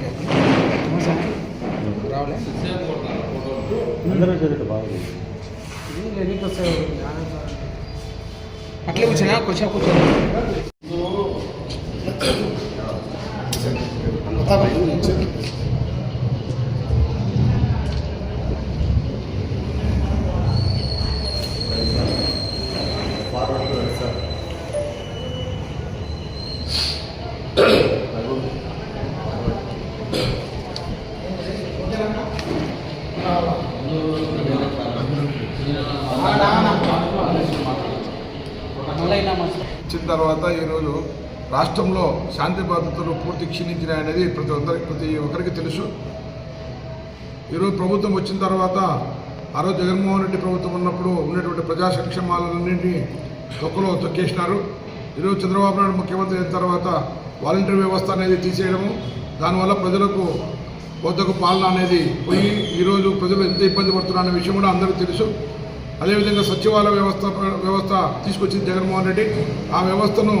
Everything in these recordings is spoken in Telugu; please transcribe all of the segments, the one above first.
కదా రావలే. అట్లే కూర్చున్నా కూర్చో కూర్చో వచ్చిన తర్వాత ఈరోజు రాష్ట్రంలో శాంతి భద్రతలు పూర్తి క్షీణించినాయనేది ప్రతి ఒక్కరికి ప్రతి ఒక్కరికి తెలుసు. ఈరోజు ప్రభుత్వం వచ్చిన తర్వాత ఆ రోజు జగన్మోహన్ రెడ్డి ప్రభుత్వం ఉన్నప్పుడు ఉన్నటువంటి ప్రజా సంక్షేమాలన్నింటినీ తొక్కలో తొక్కేసినారు. ఈరోజు చంద్రబాబు నాయుడు ముఖ్యమంత్రి అయిన తర్వాత వాలంటీర్ వ్యవస్థ అనేది తీసేయడము దానివల్ల ప్రజలకు వద్దకు పాలన అనేది పోయి ఈరోజు ప్రజలు ఎంత ఇబ్బంది పడుతున్నారనే విషయం కూడా అందరికీ తెలుసు. అదేవిధంగా సచివాలయ వ్యవస్థ వ్యవస్థ తీసుకొచ్చింది జగన్మోహన్ రెడ్డి. ఆ వ్యవస్థను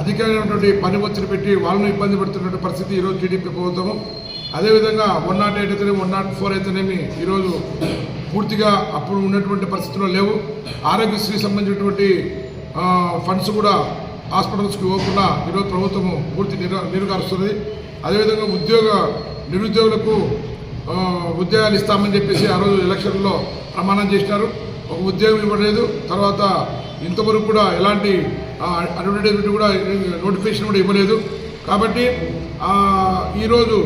అధికమైనటువంటి పని ఒత్తిడి పెట్టి వాళ్ళను ఇబ్బంది పెడుతున్నటువంటి పరిస్థితి ఈరోజు టీడీపీ ప్రభుత్వము అదేవిధంగా వన్ నాట్ ఎయిట్ అయితేనేమి వన్ నాట్ ఫోర్ అయితేనేమి ఈరోజు పూర్తిగా అప్పుడు ఉన్నటువంటి పరిస్థితుల్లో లేవు. ఆరోగ్యశ్రీ సంబంధించినటువంటి ఫండ్స్ కూడా హాస్పిటల్స్కి ఇవ్వకుండా ఈరోజు ప్రభుత్వము పూర్తి నిరు నిరుగారుస్తున్నది అదేవిధంగా ఉద్యోగ నిరుద్యోగులకు ఉద్యోగాలు ఇస్తామని చెప్పేసి ఆ రోజు ఎలక్షన్లో ప్రమాణం చేసినారు. ఒక ఉద్యోగం ఇవ్వలేదు. తర్వాత ఇంతవరకు కూడా ఎలాంటి అడ్వర్టైజ్మెంట్ కూడా నోటిఫికేషన్ కూడా ఇవ్వలేదు. కాబట్టి ఈరోజు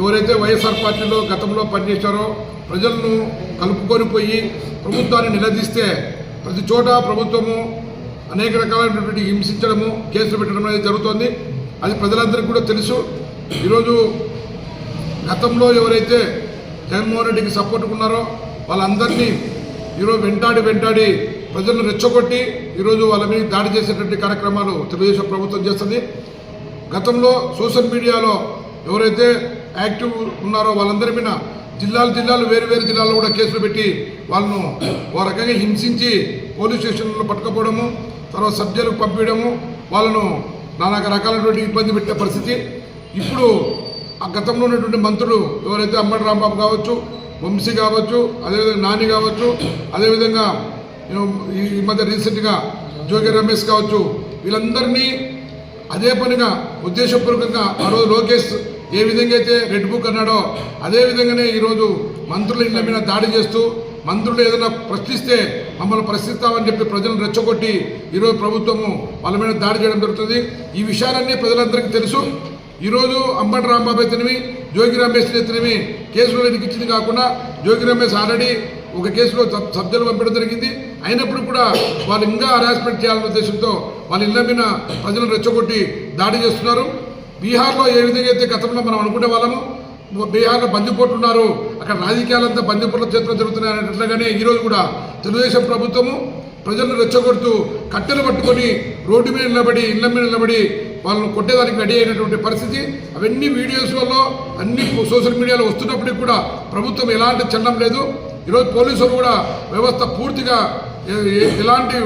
ఎవరైతే వైఎస్ఆర్ పార్టీలో గతంలో పనిచేశారో ప్రజలను కలుపుకొని పోయి ప్రభుత్వాన్ని నిలదీస్తే ప్రతి చోట ప్రభుత్వము అనేక రకాలైనటువంటి హింసించడము కేసులు పెట్టడం అనేది జరుగుతోంది. అది ప్రజలందరికీ కూడా తెలుసు. ఈరోజు గతంలో ఎవరైతే జగన్మోహన్ రెడ్డికి సపోర్ట్ ఉన్నారో వాళ్ళందరినీ ఈరోజు వెంటాడి వెంటాడి ప్రజలను రెచ్చగొట్టి ఈరోజు వాళ్ళ మీద దాడి చేసేటువంటి కార్యక్రమాలు తెలుగుదేశం ప్రభుత్వం చేస్తుంది. గతంలో సోషల్ మీడియాలో ఎవరైతే యాక్టివ్ ఉన్నారో వాళ్ళందరి మీద జిల్లాలు జిల్లాలు వేరు వేరు జిల్లాల్లో కూడా కేసులు పెట్టి వాళ్ళను ఓ రకంగా హింసించి పోలీస్ స్టేషన్లో పట్టుకపోవడము తర్వాత సబ్ పంపించడము వాళ్ళను నానా రకాలైనటువంటి ఇబ్బంది పెట్టే పరిస్థితి. ఇప్పుడు ఆ గతంలో ఉన్నటువంటి మంత్రులు ఎవరైతే అమ్మడి రాంబాబు కావచ్చు వంశీ కావచ్చు అదేవిధంగా నాని కావచ్చు అదేవిధంగా ఈ మధ్య రీసెంట్గా జోగి రమేష్ కావచ్చు వీళ్ళందరినీ అదే పనిగా ఉద్దేశపూర్వకంగా ఆ రోజు లోకేష్ ఏ విధంగా అయితే రెడ్ బుక్ అన్నాడో అదే విధంగానే ఈరోజు మంత్రుల ఇళ్ళ మీద దాడి చేస్తూ మంత్రులు ఏదైనా ప్రశ్నిస్తే మమ్మల్ని ప్రశ్నిస్తామని చెప్పి ప్రజలను రెచ్చగొట్టి ఈరోజు ప్రభుత్వము వాళ్ళ మీద దాడి చేయడం జరుగుతుంది. ఈ విషయాలన్నీ ప్రజలందరికీ తెలుసు. ఈరోజు అంబటి రాంబాబు అయితేనేమి జోగి రమేష్ అయితేనేమి కేసులో ఇచ్చింది కాకుండా జోగి రమేష్ ఆల్రెడీ ఒక కేసులో సబ్- పంపడం జరిగింది. అయినప్పుడు కూడా వాళ్ళు ఇంకా హరాస్మెంట్ చేయాలనే ఉద్దేశంతో వాళ్ళ ఇళ్ళ మీద ప్రజలను రెచ్చగొట్టి దాడి చేస్తున్నారు. బీహార్లో ఏ విధంగా అయితే గతంలో మనం అనుకునే వాళ్ళము బీహార్లో బందిపోట్లు ఉన్నారు అక్కడ రాజకీయాలంతా బందిపోట్ల చేతిలో జరుగుతున్నాయనేట్లుగానే ఈరోజు కూడా తెలుగుదేశం ప్రభుత్వము ప్రజలను రెచ్చగొడుతూ కట్టెలు పట్టుకొని రోడ్డు మీద నిలబడి ఇళ్ళ మీద నిలబడి వాళ్ళని కొట్టేదానికి రెడీ అయినటువంటి పరిస్థితి. అవన్నీ వీడియోస్లలో అన్ని సోషల్ మీడియాలో వస్తున్నప్పటికీ కూడా ప్రభుత్వం ఎలాంటి చలనం లేదు. ఈరోజు పోలీసులు కూడా వ్యవస్థ పూర్తిగా ఎలాంటి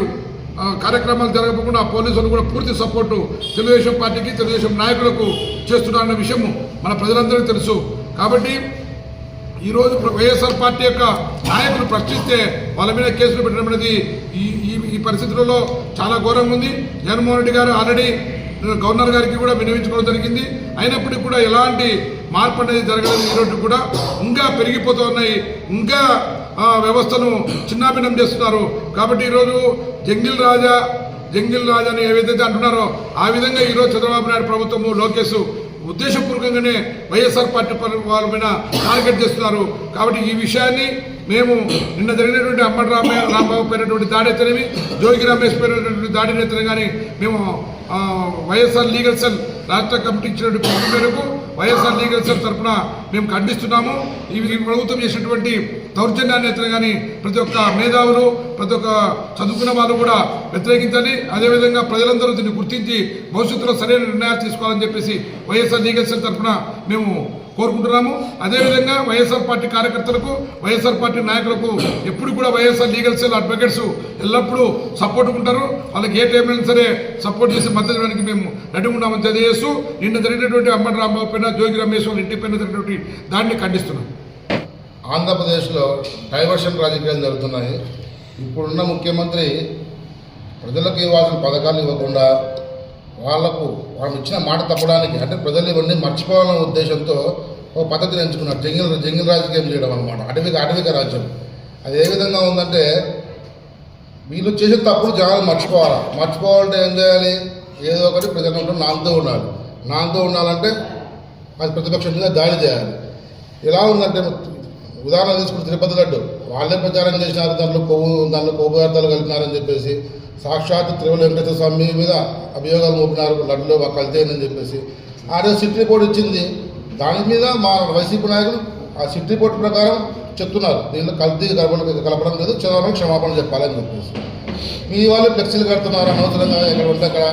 కార్యక్రమాలు జరగకుండా పోలీసులు కూడా పూర్తి సపోర్టు తెలుగుదేశం పార్టీకి తెలుగుదేశం నాయకులకు చేస్తున్నారన్న విషయము మన ప్రజలందరికీ తెలుసు. కాబట్టి ఈరోజు వైఎస్ఆర్ పార్టీ యొక్క నాయకులు ప్రశ్నిస్తే వాళ్ళ మీద కేసులు పెట్టడం అనేది ఈ ఈ ఈ పరిస్థితులలో చాలా ఘోరంగా ఉంది. జగన్మోహన్ రెడ్డి గారు ఆల్రెడీ గవర్నర్ గారికి కూడా వినియోగించుకోవడం జరిగింది. అయినప్పటికీ కూడా ఎలాంటి మార్పు అనేది జరగలేదు. ఈరోజు కూడా ఇంకా పెరిగిపోతూ ఉన్నాయి. ఇంకా వ్యవస్థను చిన్నాభిన్నం చేస్తున్నారు. కాబట్టి ఈరోజు జంగిల్ రాజా జంగిల్ రాజా అని ఏవైతే అంటున్నారో ఆ విధంగా ఈరోజు చంద్రబాబు నాయుడు ప్రభుత్వము లోకేష్ ఉద్దేశపూర్వకంగానే వైఎస్ఆర్ పార్టీ పరి- వాళ్ళ మీద టార్గెట్ చేస్తున్నారు. కాబట్టి ఈ విషయాన్ని మేము నిన్న జరిగినటువంటి అమ్మడి రామయ్య రాంబాబు పైనటువంటి దాడి జోగి రమేష్ పైనటువంటి దాడిని అయితేనే కానీ మేము వైఎస్ఆర్ లీగల్ సెల్ రాష్ట్ర కమిటీ ఇచ్చినటువంటి పిలుపు మేరకు వైఎస్ఆర్ లీగల్ సెల్ తరఫున మేము ఖండిస్తున్నాము. ఈ ప్రభుత్వం చేసినటువంటి దౌర్జన్యాన్ని అయితే కానీ ప్రతి ఒక్క మేధావులు ప్రతి ఒక్క చదువుకున్న వాళ్ళు కూడా వ్యతిరేకించాలి. అదేవిధంగా ప్రజలందరూ దీన్ని గుర్తించి భవిష్యత్తులో సరైన నిర్ణయాలు తీసుకోవాలని చెప్పేసి వైఎస్ఆర్ లీగల్ సెల్ తరఫున మేము కోరుకుంటున్నాము. అదేవిధంగా వైఎస్ఆర్ పార్టీ కార్యకర్తలకు వైఎస్ఆర్ పార్టీ నాయకులకు ఎప్పుడు కూడా వైఎస్ఆర్ లీగల్ సెల్ అడ్వకేట్స్ ఎల్లప్పుడూ సపోర్ట్ ఉంటారు. వాళ్ళకి ఏ టైంలో సరే సపోర్ట్ చేసి మద్దతు ఇవ్వడానికి మేము రెడీ ఉన్నామని తెలియజేస్తూ నిన్న జరిగినటువంటి అంబటి రాంబాబు పైన జోగి రమేష్ వాళ్ళ ఇంటి పైన జరిగినటువంటి దాన్ని ఖండిస్తున్నాం. ఆంధ్రప్రదేశ్లో డైవర్షన్ రాజకీయాలు జరుగుతున్నాయి. ఇప్పుడున్న ముఖ్యమంత్రి ప్రజలకు ఇవ్వాల్సిన పథకాలు ఇవ్వకుండా వాళ్ళకు వాళ్ళు ఇచ్చిన మాట తప్పడానికి అంటే ప్రజలు ఇవన్నీ మర్చిపోవాలనే ఉద్దేశంతో ఒక పద్ధతిని ఎంచుకున్నారు. జంగిల్ జంగిల్ రాజకీయం చేయడం అనమాట అటవిక అటవిక రాజ్యం. అది ఏ విధంగా ఉందంటే వీళ్ళు చేసే తప్పులు జనాలు మర్చిపోవాలి? మర్చిపోవాలంటే ఏం చేయాలి? ఏదో ఒకటి ప్రజలు ఉంటే నాంతో ఉండాలి. నాంతో ఉండాలంటే అది ప్రతిపక్షం మీద దాడి చేయాలి. ఎలా ఉందంటే ఉదాహరణ తీసుకుని తిరుపతి లడ్డు. వాళ్ళే ప్రచారం చేసినారు దాంట్లో కొవ్వు దాంట్లో కొవ్వు పదార్థాలు కలిపినారని చెప్పేసి సాక్షాత్ తిరుమల వెంకటేశ్వర స్వామి మీద అభియోగాలు మోపినారు లడ్డులో కలితేనని అని చెప్పేసి. ఆ రోజు సిట్ రిపోర్ట్ ఇచ్చింది. దాని మీద మా వైసీపీ నాయకులు ఆ సిట్ రిపోర్ట్ ప్రకారం చెప్తున్నారు. దీనిలో కల్తీ కలపడం కలపడం లేదు చదవడం క్షమాపణ చెప్పాలని చెప్పేసి. మీ వాళ్ళు ఫ్లెక్సీలు కడుతున్నారు అనవసరంగా ఎక్కడ ఉంటే అక్కడ.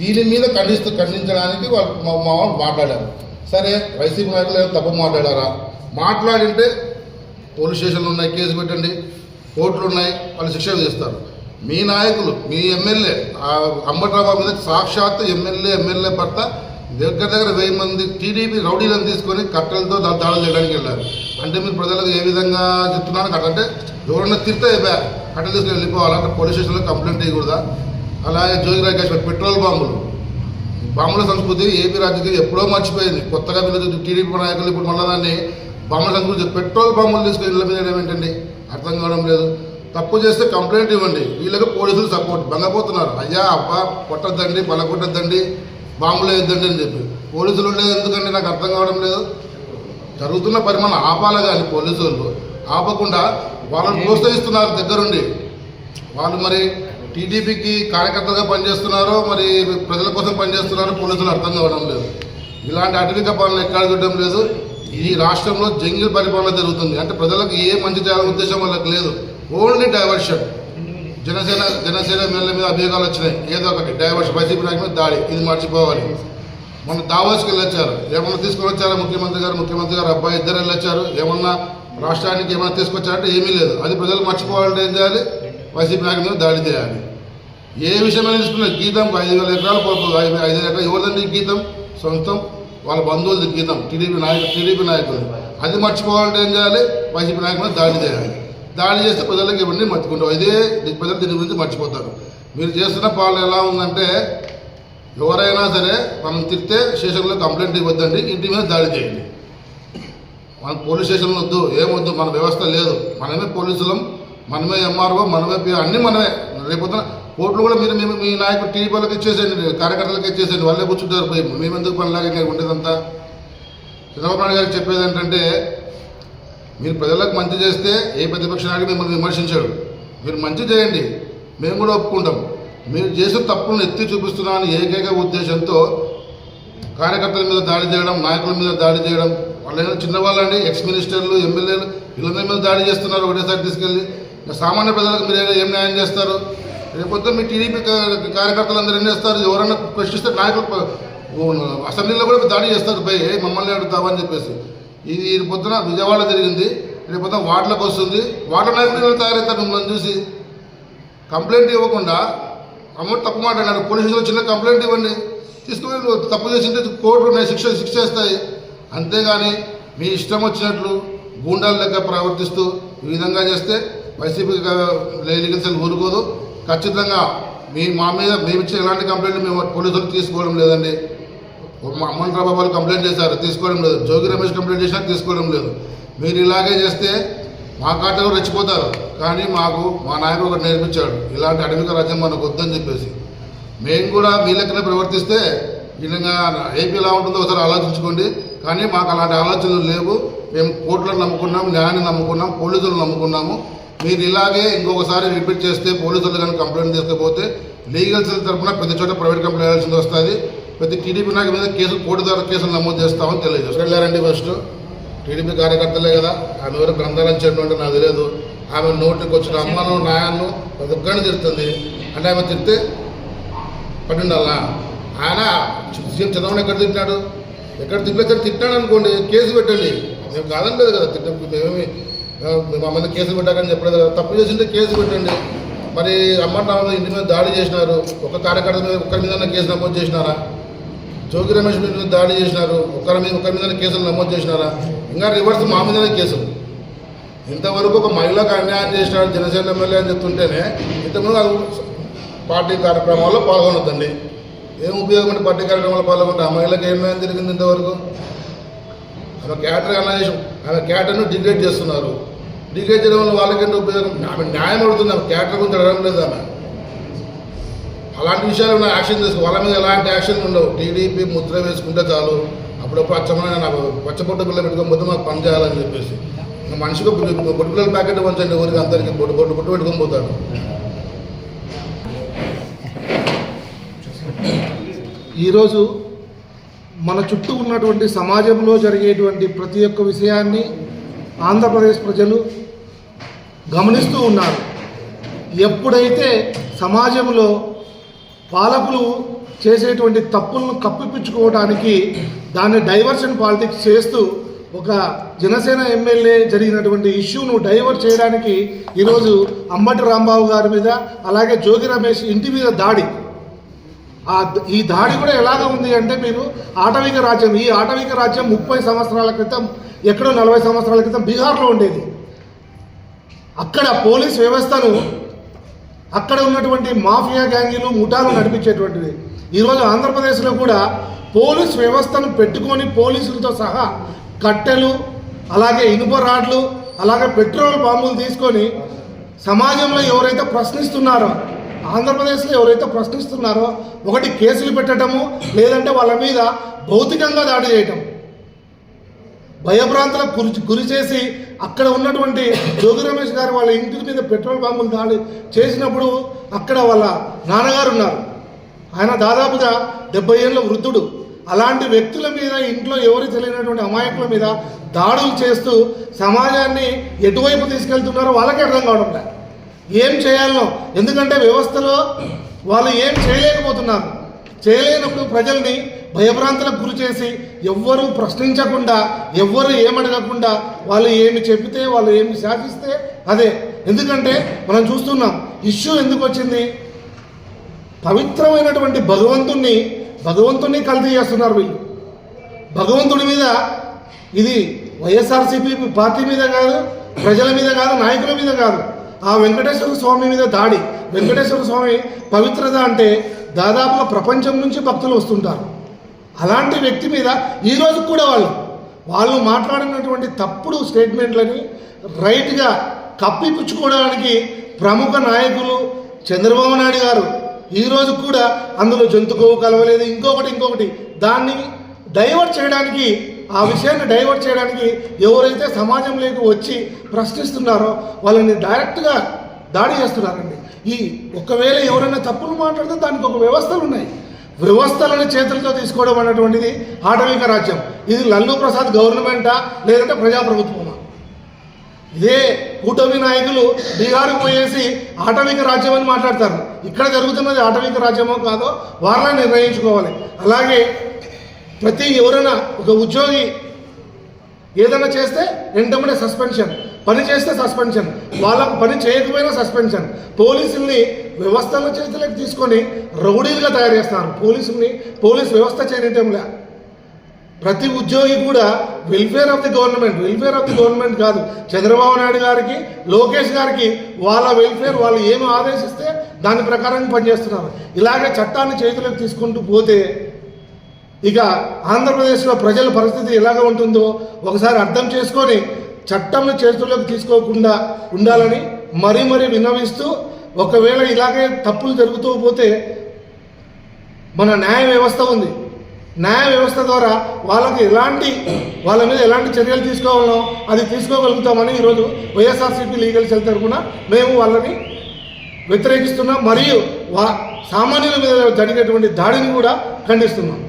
దీని మీద ఖండిస్తూ ఖండించడానికి వాళ్ళు మా వాళ్ళు మాట్లాడారు. సరే వైసీపీ నాయకులు తప్పు మాట్లాడారా? మాట్లాడింటే పోలీస్ స్టేషన్లు ఉన్నాయి కేసు పెట్టండి. కోర్టులు ఉన్నాయి వాళ్ళు శిక్ష చేస్తారు. మీ నాయకులు మీ ఎమ్మెల్యే అంబట్రాబాబు మీద సాక్షాత్ ఎమ్మెల్యే ఎమ్మెల్యే భర్త దగ్గర దగ్గర వెయ్యి మంది టీడీపీ రౌడీలను తీసుకొని కట్టెలతో దా- దాడులు చేయడానికి వెళ్ళారు. అంటే మీరు ప్రజలకు ఏ విధంగా చెప్తున్నారు? కట్ట అంటే ఎవరన్నా తిరితే కట్టెలు తీసుకుని వెళ్ళిపోవాలంటే పోలీస్ స్టేషన్లో కంప్లైంట్ చేయకూడదా అలాగే జోగి రాకేష్ పెట్రోల్ బాంబులు. బాంబుల సంస్కృతి ఏపీ రాజకీయం ఎప్పుడో మర్చిపోయింది. కొత్తగా వీళ్ళు టీడీపీ నాయకులు ఇప్పుడు మళ్ళీ దాన్ని బొమ్మల గురించి పెట్రోల్ బొమ్మలు తీసుకొని ఇళ్ళ మీద ఏంటండి? అర్థం కావడం లేదు. తప్పు చేస్తే కంప్లైంట్ ఇవ్వండి. వీళ్ళకి పోలీసులు సపోర్ట్. బంగపోతున్నారు. అయ్యా అబ్బా కొట్టద్దండి బల కొట్టద్దండి బాంబులు వేయద్దండి అని చెప్పి. పోలీసులు ఉండేది ఎందుకండి? నాకు అర్థం కావడం లేదు. జరుగుతున్న పరిమాణం ఆపాలి కానీ పోలీసు వాళ్ళు ఆపకుండా వాళ్ళని ప్రోత్సహిస్తున్నారు దగ్గరుండి. వాళ్ళు మరి టీడీపీకి కార్యకర్తలుగా పనిచేస్తున్నారో మరి ప్రజల కోసం పనిచేస్తున్నారో పోలీసులు అర్థం కావడం లేదు. ఇలాంటి అటవిక పనులు ఎక్కడ చూడడం లేదు. ఈ రాష్ట్రంలో జంగిల్ పరిపాలన జరుగుతుంది. అంటే ప్రజలకు ఏ మంచి చేయాలనే ఉద్దేశం వాళ్ళకి లేదు. Only diversion Janasena Janasena MLA మీద అభియోగాలు వచ్చినాయి. ఏదో ఒకటి. డైవర్షన్ వైసీపీ నాయకు మీద దాడి. ఇది మర్చిపోవాలి. మొన్న దావోస్కి వెళ్ళొచ్చారు. ఏమన్నా తీసుకొని వచ్చారా? ముఖ్యమంత్రి గారు ముఖ్యమంత్రి గారు అబ్బాయి ఇద్దరు వెళ్ళొచ్చారు. ఏమన్నా రాష్ట్రానికి ఏమైనా తీసుకొచ్చారంటే ఏమీ లేదు. అది ప్రజలు మర్చిపోవాలంటే ఏం చేయాలి? వైసీపీ నాయకుల మీద దాడి చేయాలి. ఏ విషయమైనా తీసుకున్న గీతం ఐదు వేల ఎకరాలు పోతుంది ఐదు ఐదు ఎకరాలు ఎవరిదండి గీతం? సొంతం వాళ్ళ బంధువులు గీతం టీడీపీ నాయకులు టీడీపీ నాయకులు. అది మర్చిపోవాలంటే ఏం చేయాలి? వైసీపీ నాయకుల దాడి చేయాలి. దాడి చేస్తే ప్రజలకు ఇవన్నీ మర్చిపోతారు. ఇదే ప్రజలు దీని గురించి మర్చిపోతారు. మీరు చేస్తున్న పాలన ఎలా ఉందంటే ఎవరైనా సరే మనం తిరితే స్టేషన్లో కంప్లైంట్ ఇవ్వద్దండి ఇంటి మీద దాడి చేయండి. మన పోలీస్ స్టేషన్లో వద్దు ఏమొద్దు మన వ్యవస్థ లేదు. మనమే పోలీసులం మనమే ఎంఆర్ఓ మనమే అన్నీ మనమే. రేపొద్దున ఓట్లు కూడా మీరు మేము మీ నాయకుడు టీడీపీ వాళ్ళకి ఇచ్చేసేయండి కార్యకర్తలకు ఇచ్చేసేయండి వాళ్ళే కూర్చుంటారు పోయి. మేము ఎందుకు పనిలాగా ఇంకా ఉండేదంతా? చంద్రబాబు నాయుడు గారికి చెప్పేది ఏంటంటే మీరు ప్రజలకు మంచి చేస్తే ఏ ప్రతిపక్ష నాయకుడు మిమ్మల్ని విమర్శించాడు. మీరు మంచి చేయండి మేము కూడా ఒప్పుకుంటాం. మీరు చేసిన తప్పులను ఎత్తి చూపిస్తున్నాను ఏకైక ఉద్దేశంతో కార్యకర్తల మీద దాడి చేయడం నాయకుల మీద దాడి చేయడం వాళ్ళైనా చిన్నవాళ్ళండి ఎక్స్ మినిస్టర్లు ఎమ్మెల్యేలు వీళ్ళందరి మీద దాడి చేస్తున్నారు ఒకటేసారి తీసుకెళ్ళి. సామాన్య ప్రజలకు మీరు ఏం న్యాయం చేస్తారు? రేపొద్దు మీ టీడీపీ కార్యకర్తలందరూ కార్యకర్తలు ఏం చేస్తారు? ఎవరైనా ప్రశ్నిస్తే నాయకులు అసెంబ్లీలో కూడా దాడి చేస్తారు. పోయి మమ్మల్ని అడుగుతావని చెప్పేసి. ఇది పొద్దున విజయవాడ జరిగింది. రేపు పొద్దున వార్డులకు వస్తుంది. వార్డు నాయకులు తయారవుతారు మిమ్మల్ని చూసి. కంప్లైంట్ ఇవ్వకుండా అమౌంట్ తప్పు మాట్లాడారు పోలీస్ స్టేషన్లో చిన్న కంప్లైంట్ ఇవ్వండి. తీసుకుని తప్పు చేసింటే కోర్టు ఉన్నాయి శిక్ష శిక్ష చేస్తాయి. అంతేగాని మీ ఇష్టం వచ్చినట్లు గూండాల లెక్క ప్రవర్తిస్తూ ఈ విధంగా చేస్తే వైసీపీ లీగల్ ఊరుకోదు. ఖచ్చితంగా మీ మా మీద మేము ఇచ్చిన ఎలాంటి కంప్లైంట్ మేము పోలీసులు తీసుకోవడం లేదండి. మా అమ్మన్ రాబాబు వాళ్ళు కంప్లైంట్ చేశారు తీసుకోవడం లేదు. జోగి రమేష్ కంప్లైంట్ చేసినా తీసుకోవడం లేదు. మీరు ఇలాగే చేస్తే మా కాటలో రెచ్చిపోతారు. కానీ మాకు మా నాయకుడు ఒకటి నేర్పించాడు. ఇలాంటి అడవిక రాజ్యం మనకు వద్దని చెప్పేసి. మేము కూడా మీ లెక్కనే ప్రవర్తిస్తే విధంగా ఏపీ ఎలా ఉంటుందో ఒకసారి ఆలోచించుకోండి. కానీ మాకు అలాంటి ఆలోచనలు లేవు. మేము కోర్టులను నమ్ముకున్నాం న్యాయాన్ని నమ్ముకున్నాం పోలీసులు నమ్ముకున్నాము. మీరు ఇలాగే ఇంకొకసారి రిపీట్ చేస్తే పోలీసులు కానీ కంప్లైంట్ తీసుకపోతే లీగల్ సెల్ తరఫున ప్రతి చోట ప్రైవేట్ కంప్లైంట్ వేయాల్సింది వస్తుంది. ప్రతి టీడీపీ నాయకు మీద కేసు కోర్టు ద్వారా కేసులు నమోదు చేస్తామని తెలియజేస్తారు వెళ్ళారండి ఫస్ట్. టీడీపీ కార్యకర్తలే కదా. ఆమె ఎవరు గ్రంథాలను చేయడం అంటే నాకు తెలియదు. ఆమె నోటికి వచ్చిన అమ్మను నాయన్ను ప్రతి ఒక్కరిని తిడుతుంది. అంటే ఆమె తిడితే పడి ఆయన సీఎం చంద్రబాబు ఎక్కడ తిట్టినాడు? ఎక్కడ తిట్టిన తిట్టాడు అనుకోండి కేసు పెట్టండి. మేము కాదనలేదు కదా తిట్ట మేమేమి మా మీద కేసులు పెట్టాకని చెప్పలేదు కదా. తప్పు చేసింటే కేసు పెట్టండి. మరి అమ్మటామలో ఇంటి మీద దాడి చేసినారు. ఒక కార్యకర్త మీద ఒక్కరి మీద కేసు నమోదు చేసినారా? జోగి రమేష్ మీద దాడి చేసినారు. ఒకరి మీద ఒకరి మీద కేసులు నమోదు చేసినారా? ఇంకా రివర్స్ మా మీదనే కేసులు. ఇంతవరకు ఒక మహిళకు అన్యాయం చేసినాడు జనసేన ఎమ్మెల్యే అని చెప్తుంటేనే ఇంతకుముందు పార్టీ కార్యక్రమాల్లో పాల్గొనొద్దండి. ఏం ఉపయోగం అంటే పార్టీ కార్యక్రమాల్లో పాల్గొంటే? ఆ మహిళకు ఏమైనా జరిగింది ఇంతవరకు? ఆమె క్యాటర్ అనాదేశం ఆమె క్యాటర్ను డిగ్రేడ్ చేస్తున్నారు. డిగ్రేడ్ చేయడం వల్ల ఉపయోగం? ఆమె న్యాయం పడుతుంది ఆమె క్యాటర్ గురించి అడగడం లేదు ఆమె. అలాంటి విషయాలు యాక్షన్ తీసుకో వాళ్ళ మీద ఎలాంటి యాక్షన్ ఉండవు. టీడీపీ ముద్ర వేసుకుంటే చాలు. అప్పుడప్పుడు అచ్చమైన నాకు పచ్చబొట్టు పిల్లలు పెట్టుకొని పోతే మాకు పని చేయాలని చెప్పేసి. మనిషికి బొట్టు పిల్లల ప్యాకెట్ పంచండి ఊరికి అందరికీ బొట్టు బొట్టు బొట్టు పెట్టుకొని పోతాడు. ఈరోజు మన చుట్టూ ఉన్నటువంటి సమాజంలో జరిగేటువంటి ప్రతి ఒక్క విషయాన్ని ఆంధ్రప్రదేశ్ ప్రజలు గమనిస్తూ ఉన్నారు. ఎప్పుడైతే సమాజంలో పాలకులు చేసేటువంటి తప్పులను కప్పిపుచ్చుకోవడానికి దాన్ని డైవర్షన్ పాలిటిక్స్ చేస్తూ ఒక జనసేన ఎమ్మెల్యే జరిగినటువంటి ఇష్యూను డైవర్ట్ చేయడానికి ఈరోజు అంబటి రాంబాబు గారి మీద అలాగే జోగి రమేష్ ఇంటి మీద దాడి. ఆ ఈ దాడి కూడా ఎలాగ ఉంది అంటే మీరు ఆటవిక రాజ్యం ఈ ఆటవిక రాజ్యం ముప్పై సంవత్సరాల క్రితం ఎక్కడో నలభై సంవత్సరాల క్రితం బీహార్లో ఉండేది. అక్కడ పోలీస్ వ్యవస్థను అక్కడ ఉన్నటువంటి మాఫియా గ్యాంగీలు ముఠాలు నడిపించేటువంటిది ఈరోజు ఆంధ్రప్రదేశ్లో కూడా పోలీస్ వ్యవస్థను పెట్టుకొని పోలీసులతో సహా కట్టెలు అలాగే ఇనుప రాడ్లు అలాగే పెట్రోల్ బాంబులు తీసుకొని సమాజంలో ఎవరైతే ప్రశ్నిస్తున్నారో ఆంధ్రప్రదేశ్లో ఎవరైతే ప్రశ్నిస్తున్నారో ఒకటి కేసులు పెట్టడము లేదంటే వాళ్ళ మీద భౌతికంగా దాడి చేయటం. భయభ్రాంతలకు గురి గురి చేసి అక్కడ ఉన్నటువంటి జోగి రమేష్ గారు వాళ్ళ ఇంటి మీద పెట్రోల్ బాంబులు దాడి చేసినప్పుడు అక్కడ వాళ్ళ నాన్నగారు ఉన్నారు. ఆయన దాదాపుగా డెబ్బై ఏళ్ళ వృద్ధుడు. అలాంటి వ్యక్తుల మీద ఇంట్లో ఎవరు తెలియనటువంటి అమాయకుల మీద దాడులు చేస్తూ సమాజాన్ని ఎటువైపు తీసుకెళ్తున్నారో వాళ్ళకే అర్థం కావడం ఏం చేయాలనో ఎందుకంటే వ్యవస్థలో వాళ్ళు ఏం చేయలేకపోతున్నారు. చేయలేనప్పుడు ప్రజల్ని భయభ్రాంతులకు గురి చేసి ఎవ్వరూ ప్రశ్నించకుండా ఎవ్వరు ఏమడగకుండా వాళ్ళు ఏమి చెబితే వాళ్ళు ఏమి శాసిస్తే అదే. ఎందుకంటే మనం చూస్తున్నాం ఇష్యూ ఎందుకు వచ్చింది? పవిత్రమైనటువంటి భగవంతుణ్ణి భగవంతుణ్ణి కల్తీ చేస్తున్నారు వీళ్ళు. భగవంతుడి మీద ఇది వైఎస్ఆర్సీపీ పార్టీ మీద కాదు ప్రజల మీద కాదు నాయకుల మీద కాదు. ఆ వెంకటేశ్వర స్వామి మీద దాడి. వెంకటేశ్వర స్వామి పవిత్రత అంటే దాదాపుగా ప్రపంచం నుంచి భక్తులు వస్తుంటారు. అలాంటి వ్యక్తి మీద ఈ రోజు కూడా వాళ్ళు వాళ్ళు మాట్లాడినటువంటి తప్పుడు స్టేట్మెంట్లని రైట్గా కప్పిపుచ్చుకోవడానికి ప్రముఖ నాయకులు చంద్రబాబు నాయుడు గారు ఈ రోజు కూడా అందులో జంతుకోవు కలవలేదు. ఇంకొకటి ఇంకొకటి దాన్ని డైవర్ట్ చేయడానికి ఆ విషయాన్ని డైవర్ట్ చేయడానికి ఎవరైతే సమాజంలోకి వచ్చి ప్రశ్నిస్తున్నారో వాళ్ళని డైరెక్ట్గా దాడి చేస్తున్నారండి. ఈ ఒకవేళ ఎవరైనా తప్పులు మాట్లాడితే దానికి ఒక వ్యవస్థలు ఉన్నాయి. వ్యవస్థలను చేతులతో తీసుకోవడం అనేటువంటిది ఆటవిక రాజ్యం. ఇది లల్లు ప్రసాద్ గవర్నమెంటా? లేదంటే ప్రజాప్రభుత్వమా? ఇదే కూటమి నాయకులు బీహార్ పోయేసి ఆటవిక రాజ్యం అని మాట్లాడతారు. ఇక్కడ జరుగుతున్నది ఆటవిక రాజ్యమో కాదో వాళ్ళే నిర్ణయించుకోవాలి. అలాగే ప్రతి ఎవరైనా ఒక ఉద్యోగి ఏదైనా చేస్తే వెంటనే సస్పెన్షన్ పని చేస్తే సస్పెన్షన్ వాళ్ళకు పని చేయకపోయినా సస్పెన్షన్ పోలీసుల్ని వ్యవస్థల చేతులకు తీసుకొని రౌడీలుగా తయారు చేస్తున్నారు పోలీసుని పోలీస్ వ్యవస్థ చేయటంలా ప్రతి ఉద్యోగి కూడా welfare of the government welfare of the government కాదు. చంద్రబాబు నాయుడు గారికి లోకేష్ గారికి వాళ్ళ వెల్ఫేర్ వాళ్ళు ఏమి ఆదేశిస్తే దాని ప్రకారం పనిచేస్తున్నారు. ఇలాగే చట్టాన్ని చేతులకు తీసుకుంటూ పోతే ఇక ఆంధ్రప్రదేశ్లో ప్రజల పరిస్థితి ఎలాగ ఉంటుందో ఒకసారి అర్థం చేసుకొని చట్టంను చేతుల్లోకి తీసుకోకుండా ఉండాలని మరీ మరీ విన్నవిస్తూ ఒకవేళ ఇలాగే తప్పులు జరుగుతూ పోతే మన న్యాయ వ్యవస్థ ఉంది. న్యాయ వ్యవస్థ ద్వారా వాళ్ళకి ఎలాంటి వాళ్ళ మీద ఎలాంటి చర్యలు తీసుకోవాలో అది తీసుకోగలుగుతామని ఈరోజు వైఎస్ఆర్సీపీ లీగల్ సెల్ తరఫున మేము వాళ్ళని వ్యతిరేకిస్తున్నాం. మరియు వా సామాన్యుల మీద జరిగేటువంటి దాడిని కూడా ఖండిస్తున్నాం.